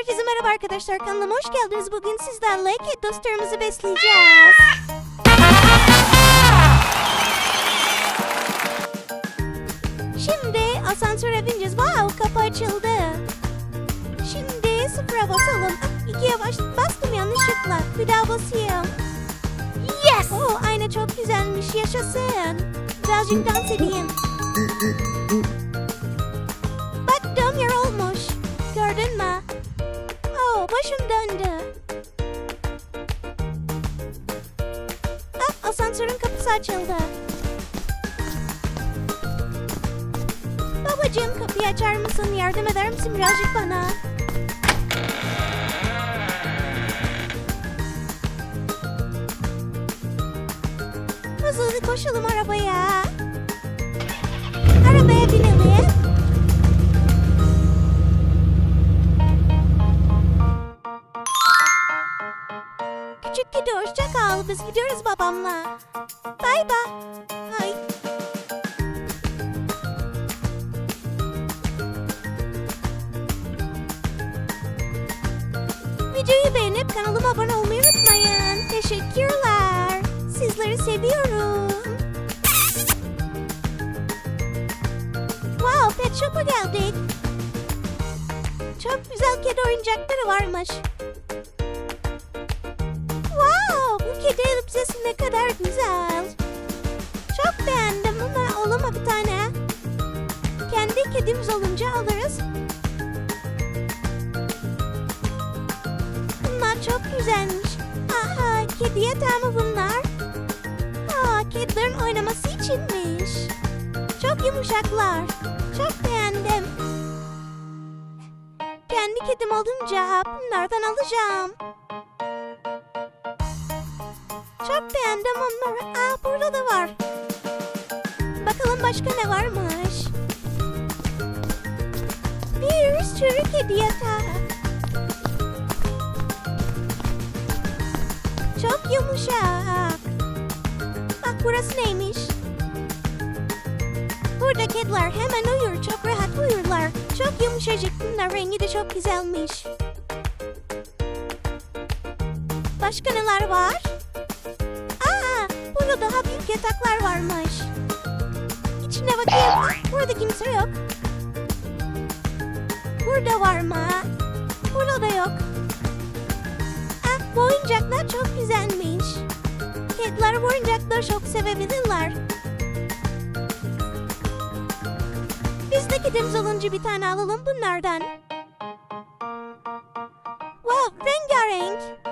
Herkese merhaba arkadaşlar kanalıma hoş geldiniz. Bugün sizlerle kedi dostlarımızı besleyeceğiz. Şimdi asansöre bineceğiz. Wow kapı açıldı. Şimdi sıfıra basalım. İkiye baş bastım yanlışlıkla. Bir daha basayım. Yes! Oo, ayna çok güzelmiş. Yaşasın. Birazcık dans edeyim. Başım döndü. Ah, asansörün kapısı açıldı. Babacığım kapıyı açar mısın? Yardım eder misin birazcık bana? Hızlı hızlı koşalım arabaya. Arabaya binelim. Kedi hoşça kal. Biz gidiyoruz babamla. Bay bay. Ay. Videoyu beğenip kanalıma abone olmayı unutmayın. Teşekkürler. Sizleri seviyorum. Wow, Pet Shop'a geldik. Çok güzel kedi oyuncakları varmış. Ne kadar güzel. Çok beğendim. Bundan olur mu bir tane? Kendi kedimiz olunca alırız. Bunlar çok güzelmiş. Aha, kedi yatağı mı bunlar? Aa, kedilerin oynaması içinmiş. Çok yumuşaklar. Çok beğendim. Kendi kedim olunca bunlardan alacağım. Çok beğendim onları. Aa burada da var. Bakalım başka ne varmış. Bir sürü kedi yatağı. Çok yumuşak. Bak burası neymiş? Burada kediler hemen uyur. Çok rahat uyurlar. Çok yumuşacık. Bunlar rengi de çok güzelmiş. Başka neler var? Burada daha büyük yataklar varmış. İçine bakayım. Burada kimse yok. Burada var mı? Burada da yok. Ah, bu oyuncaklar çok güzelmiş. Kediler bu oyuncakları çok sevebilirler. Biz de kedimiz olunca bir tane alalım bunlardan. Wow, rengarenk.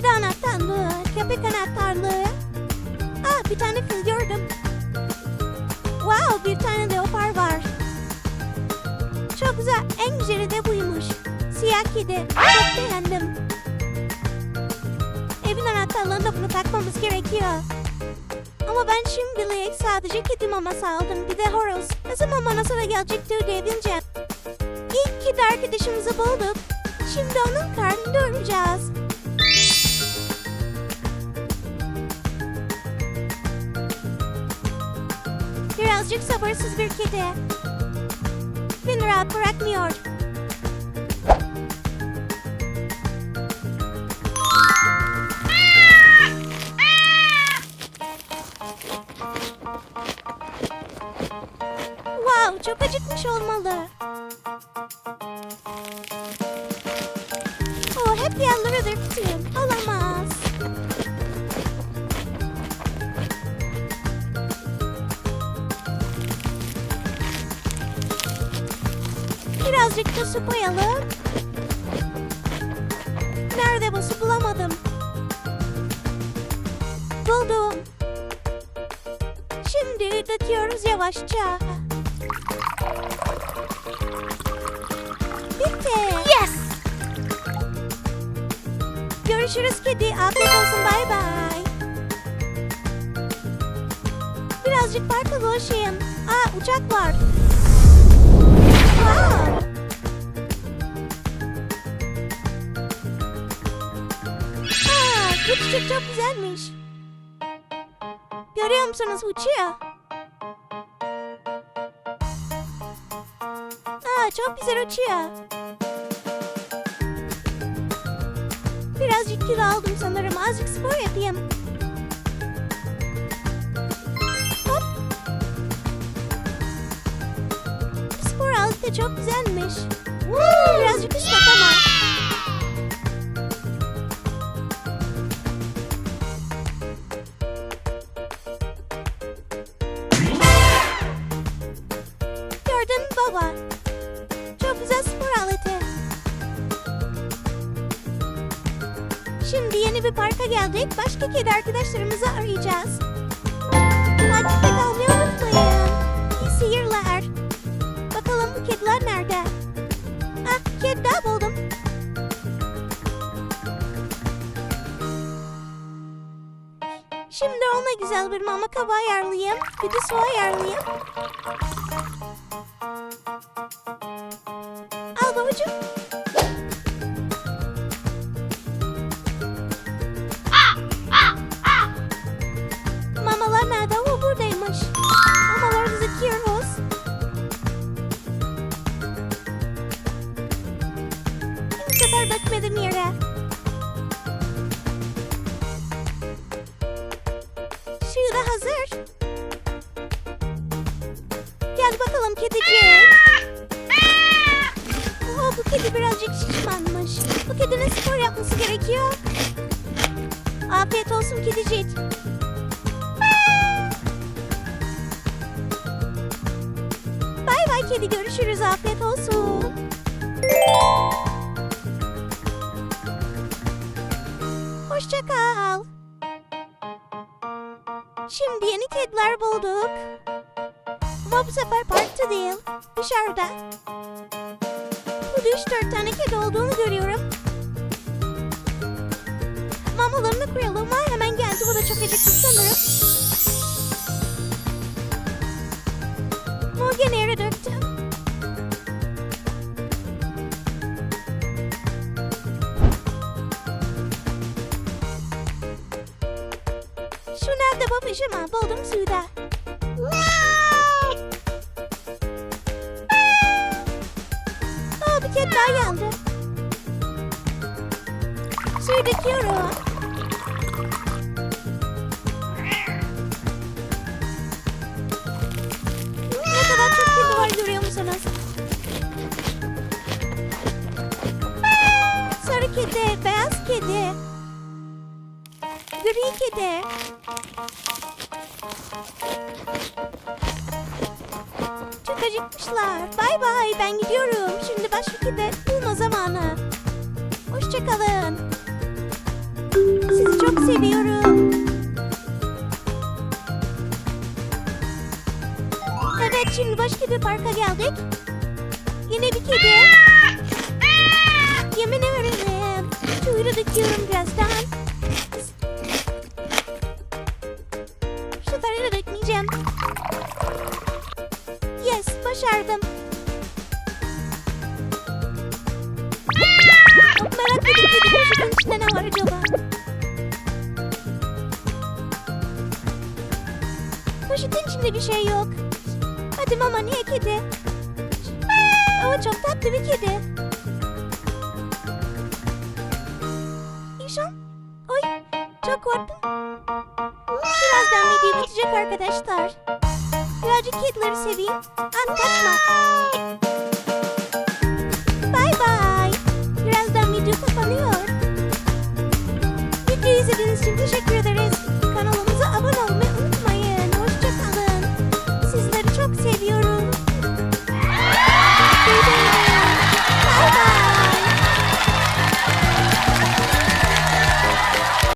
Kedi anahtarlığı, köpek anahtarlığı. Aa, bir tane fil gördüm. Wow, bir tane leopar var. Çok güzel, en güzeli de buymuş. Siyah kedi, çok beğendim. Evin anahtarlarını da bunu takmamız gerekiyor. Ama ben şimdilik sadece kedi maması aldım. Bir de horoz. Ne zaman bana sıra gelecekti ödeyebileceğim. İlk kedi arkadaşımızı bulduk. Şimdi onun karnını doyuracağız. Birazcık sabırsız bir kedi. Beni rahat bırakmıyor. Wow, çok acıkmış olmalı. Oh, hep yanları dürttüm. Birazcık da su koyalım. Nerede bu su bulamadım. Buldum. Şimdi döküyoruz yavaşça. Bitti. Yes. Görüşürüz kedi. Afiyet olsun. Bay bay. Birazcık parkta dolaşayım. Aa uçak var. Aa, Bu çiçek çok güzelmiş. Görüyor musunuz uçuyor. Aa, çok güzel uçuyor. Birazcık kilo aldım sanırım. Azıcık spor yapayım. Hop. Spor aleti çok güzelmiş. Birazcık ıslak ama. Yeni bir parka geldik. Başka kedi arkadaşlarımızı arayacağız. Takipte kalmayı unutmayın. İyi seyirler. Bakalım bu kediler nerede? Ah, kedi daha buldum. Şimdi ona güzel bir mama kabı ayarlayayım. Bir de su ayarlayayım. Gel bakalım kedicik. Oo, bu kedi birazcık şişmanmış. Bu kedinin spor yapması gerekiyor. Afiyet olsun kedicik. Bay bay kedi görüşürüz afiyet olsun. Hoşça kal. Şimdi yeni kediler bulduk. Ama bu sefer parkta değil, dışarıda. Burada üç dört tane kedi olduğunu görüyorum. Mamalarını koyalım. Ha, hemen geldi. Bu da çok acıktı sanırım. Gene yere döktü. Nerede babacığım? Ha, Buldum suda. Aa, bir kedi daha geldi. Suyu. Ne kadar çok kedi var musunuz? Sarı kedi, beyaz kedi. Gri kedi. Acıkmışlar. Bay bay ben gidiyorum. Şimdi başka kedi bulma zamanı. Hoşçakalın. Sizi çok seviyorum. Evet şimdi başka bir parka geldik. Yine bir kedi. Yemin ederim. Suyunu döküyorum birazdan. Başardım. Merak ettim kedi poşetin içinde ne var acaba? Poşetin içinde bir şey yok. Hadi mama niye kedi? Ama çok tatlı bir kedi. İşan. Oy çok korktum. Birazdan video bitecek arkadaşlar. Birazcık kedileri seveyim. An kaçma.